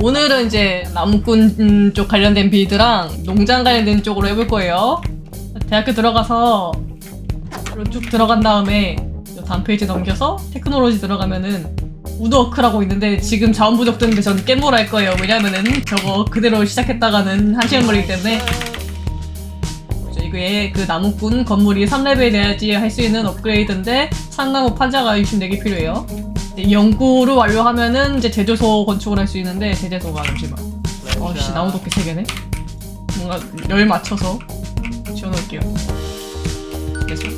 오늘은 이제 나무꾼 음, 쪽 관련된 빌드랑 농장 관련된 쪽으로 해볼 거예요. 대학교 들어가서 쭉 들어간 다음에 이 다음 페이지 넘겨서 테크놀로지 들어가면은 우드워크라고 있는데 지금 자원 부족되는데 저는 깻몰 할 거예요. 왜냐면은 저거 그대로 시작했다가는 한 시간 걸리기 때문에 이게 그 나무꾼 건물이 3레벨 돼야지 할 수 있는 업그레이드인데 산나무 판자가 64개 필요해요. 이제 연구를 완료하면은 이제 제조소 건축을 할 수 있는데 제재소가 잠시만. 어씨 나무 도끼 3개네. 뭔가 열 맞춰서 지어놓을게요. 제재소.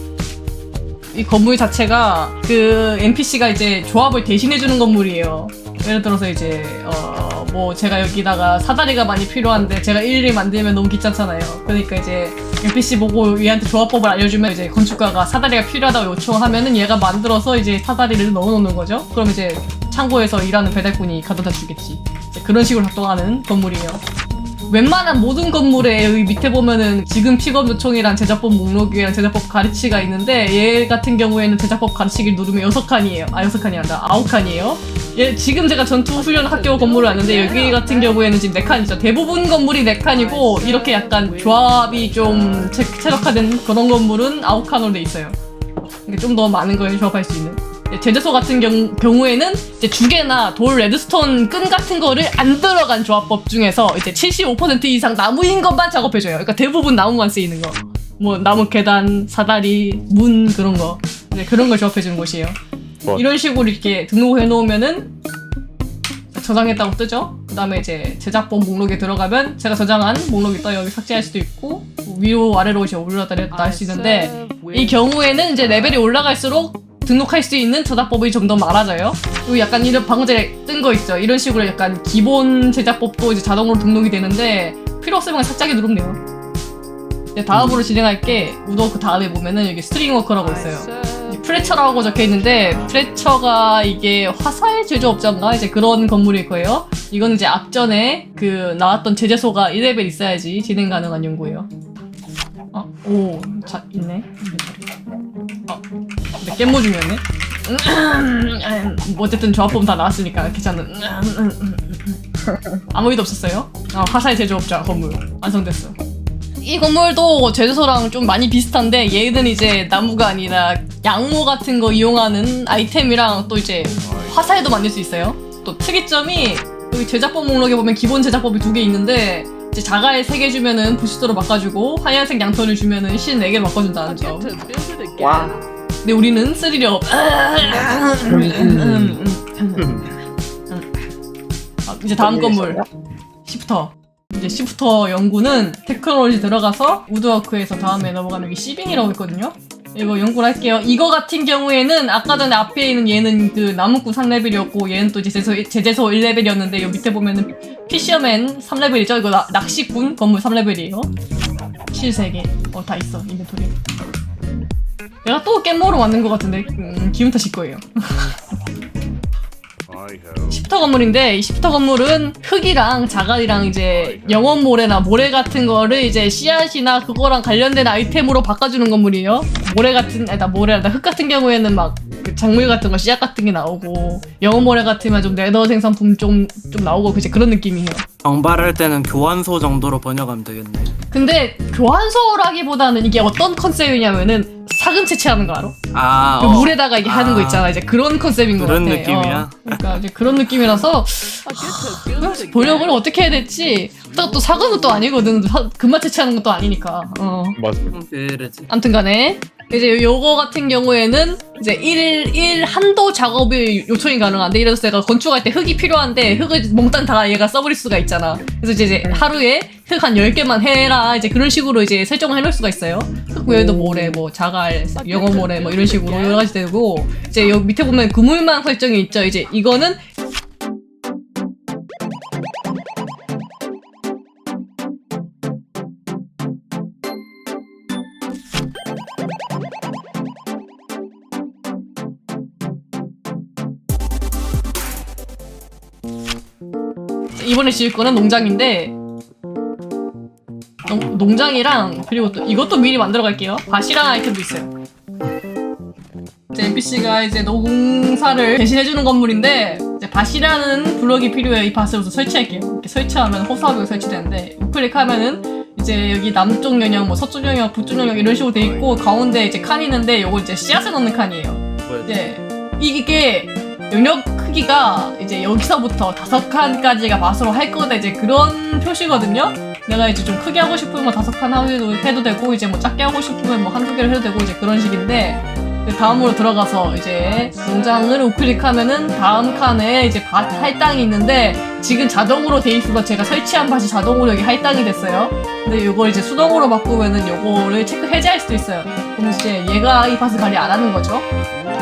이 건물 자체가 그 NPC가 이제 조합을 대신해주는 건물이에요. 예를 들어서 이제 어 뭐 제가 여기다가 사다리가 많이 필요한데 제가 일일이 만들면 너무 귀찮잖아요. 그러니까 이제 NPC 보고 얘한테 조합법을 알려주면 이제 건축가가 사다리가 필요하다고 요청하면은 얘가 만들어서 이제 사다리를 넣어놓는 거죠. 그럼 이제 창고에서 일하는 배달꾼이 가져다 주겠지. 그런 식으로 작동하는 건물이에요. 웬만한 모든 건물에 여기 밑에 보면은 지금 픽업 요청이랑 제작법 목록이랑 제작법 가르치가 있는데 얘 같은 경우에는 제작법 가르치기를 누르면 여섯 칸이에요. 아 여섯 칸이 아니라 아홉 칸이에요. 얘 지금 제가 전투 훈련 학교 건물을 왔는데 여기 같은 경우에는 지금 네 칸이죠. 대부분 건물이 네 칸이고 이렇게 약간 조합이 좀 체, 체력화된 그런 건물은 아홉 칸으로 돼 있어요. 좀 더 많은 걸 조합할 수 있는. 이제 제재소 같은 경, 경우에는 이제 주개나 돌, 레드스톤 끈 같은 거를 안 들어간 조합법 중에서 이제 75% 이상 나무인 것만 작업해줘요. 그러니까 대부분 나무만 쓰이는 거. 뭐 나무 계단, 사다리, 문 그런 거. 이제 그런 걸 조합해주는 곳이에요. 뭐. 이런 식으로 이렇게 등록해 놓으면은 저장했다고 뜨죠. 그 다음에 이제 제작본 목록에 들어가면 제가 저장한 목록이 떠요. 여기 삭제할 수도 있고 위로 아래로 이제 올렸다 내렸다 할 수 있는데 이 경우에는 이제 레벨이 올라갈수록 등록할 수 있는 저작법이 좀 더 많아져요. 그리고 약간 이런 방금 전에 뜬 거 있죠. 이런 식으로 약간 기본 제작법도 이제 자동으로 등록이 되는데 필요 없으면 살짝이 누르면 돼요. 이제 다음으로 진행할 게 우도 그 다음에 보면은 여기 스트링 워커라고 있어요. 이 프레처라고 적혀 있는데 프레처가 이게 화살 제조업자인가 이제 그런 건물일 거예요. 이건 이제 앞전에 그 나왔던 제재소가 1레벨 있어야지 진행 가능한 연구예요. 어, 오, 자 있네. 어, 근데 깻모 중이었네. 뭐 어쨌든 조합법 다 나왔으니까 괜찮은. 아무 일도 없었어요. 어, 화살 제조업자 건물 완성됐어. 이 건물도 제주소랑 좀 많이 비슷한데 얘는 이제 나무가 아니라 양모 같은 거 이용하는 아이템이랑 또 이제 화살도 만들 수 있어요. 또 특이점이 여기 제작법 목록에 보면 기본 제작법이 두 개 있는데 이제 자갈 세개 주면은 부시도로 바꿔주고 하얀색 양털을 주면은 실네 개를 바꿔준다는 점. 와. 근데 우리는 스릴이 없. 아, 이제 다음 건물. 시프터. 이제 시프터 연구는 테크놀로지 들어가서 우드워크에서 다음에 넘어가면 여기 시빙이라고 있거든요. 이거 연구를 할게요. 이거 같은 경우에는 아까 전에 앞에 있는 얘는 그 나무꾼 3레벨이었고 얘는 또 제재소, 제재소 1레벨이었는데 여기 밑에 보면은 피셔맨 3레벨이죠. 이거 나- 낚시꾼 건물 3레벨이에요. 실 3개. 어, 다 있어. 인벤토리. 내가 또 깻모로 만든 것 같은데 음, 기분 탓일 거예요. 시프터 건물인데 이 시프터 건물은 흙이랑 자갈이랑 이제 영원 모래나 모래 같은 거를 이제 씨앗이나 그거랑 관련된 아이템으로 바꿔주는 건물이에요. 모래 같은 아니다 모래다 흙 같은 경우에는 막그 작물 같은 거 씨앗 같은 게 나오고 영원 모래 같으면 좀 네더 생산품 좀 좀 나오고 이제 그런 느낌이에요. 정발할 때는 교환소 정도로 번역하면 되겠네. 근데 교환소라기보다는 이게 어떤 컨셉이냐면은 사금 채취하는 거 알아? 아, 그 어. 물에다가 이게 하는 거 아. 있잖아. 이제 그런 컨셉인 것 그런 같아. 느낌이야? 어. 그러니까 이제 그런 느낌이라서 번역을 어떻게 해야 될지. 또, 또 사금은 또 아니거든. 사- 금만 채취하는 것도 아니니까. 어. 맞아. 그러지. 아무튼간에 이제 요거 같은 경우에는 이제 1, 1 한도 작업이 요청이 가능한데 이래서 내가 건축할 때 흙이 필요한데 흙을 몽땅 다 얘가 써버릴 수가 있잖아. 그래서 이제, 이제 하루에 흙 한 10개만 해라. 이제 그런 식으로 이제 설정을 해놓을 수가 있어요. 흙 외에도 모래, 뭐 자갈, 영어 모래 뭐 이런 식으로 여러 가지 되고 이제 여기 밑에 보면 그물망 설정이 있죠. 이제 이거는 이번에 지을 거는 농장인데 농, 농장이랑 그리고 또 이것도 미리 만들어 갈게요. 밭이랑 아이템도 있어요. 이제 NPC가 이제 농사를 대신해주는 건물인데 이제 밭이라는 블럭이 필요해요. 이 밭을 우선 설치할게요. 이렇게 설치하면 호수아비가 설치되는데 우클릭하면은 이제 여기 남쪽 영역, 뭐 서쪽 영역, 북쪽 영역 이런 식으로 돼 있고 가운데 이제 칸이 있는데 요거 이제 씨앗을 넣는 칸이에요. 이제 이게 영역 크기가 이제 여기서부터 다섯 칸까지가 밭으로 할 거다 이제 그런 표시거든요. 내가 이제 좀 크게 하고 싶으면 다섯 칸 해도, 해도 되고 이제 뭐 작게 하고 싶으면 뭐 한두 개를 해도 되고 이제 그런 식인데 그 다음으로 들어가서 이제 농장을 우클릭하면은 다음 칸에 이제 밭 할당이 있는데 지금 자동으로 돼 있어서 제가 설치한 밭이 자동으로 여기 할당이 됐어요. 근데 이걸 이제 수동으로 바꾸면은 요거를 체크 해제할 수도 있어요. 그럼 이제 얘가 이 밭을 관리 안 하는 거죠.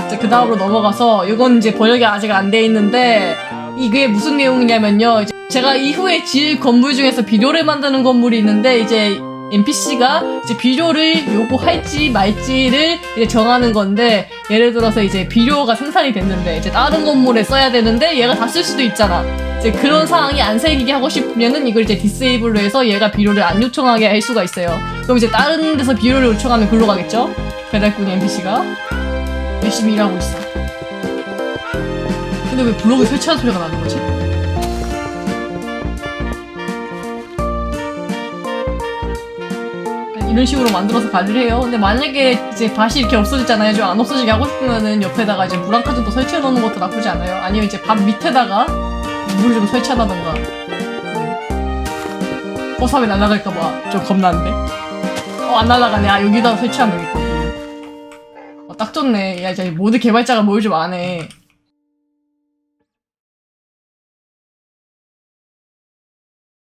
이제 그 다음으로 넘어가서 이건 이제 번역이 아직 안 돼 있는데 이게 무슨 내용이냐면요. 이제 제가 이후에 지을 건물 중에서 비료를 만드는 건물이 있는데 이제 NPC가 이제 비료를 요구할지 말지를 이제 정하는 건데 예를 들어서 이제 비료가 생산이 됐는데 이제 다른 건물에 써야 되는데 얘가 다 쓸 수도 있잖아. 이제 그런 상황이 안 생기게 하고 싶으면은 이걸 이제 디세이블로 해서 얘가 비료를 안 요청하게 할 수가 있어요. 그럼 이제 다른 데서 비료를 요청하면 글로 가겠죠? 배달꾼 NPC가 열심히 일하고 있어. 근데 왜 블록에 설치한 소리가 나는 거지? 이런 식으로 만들어서 관리를 해요. 근데 만약에 이제 밭이 이렇게 없어지잖아요. 좀 안 없어지게 하고 싶으면은 옆에다가 이제 물 한 칸 정도 설치해 놓는 것도 나쁘지 않아요. 아니면 이제 밭 밑에다가 물을 좀 설치하다던가. 음. 호삽이 날아갈까봐 좀 겁나는데. 어, 안 날아가네. 아, 여기다가 설치하면 되겠고. 어, 딱 좋네. 야, 이제 모드 개발자가 뭘좀안 해.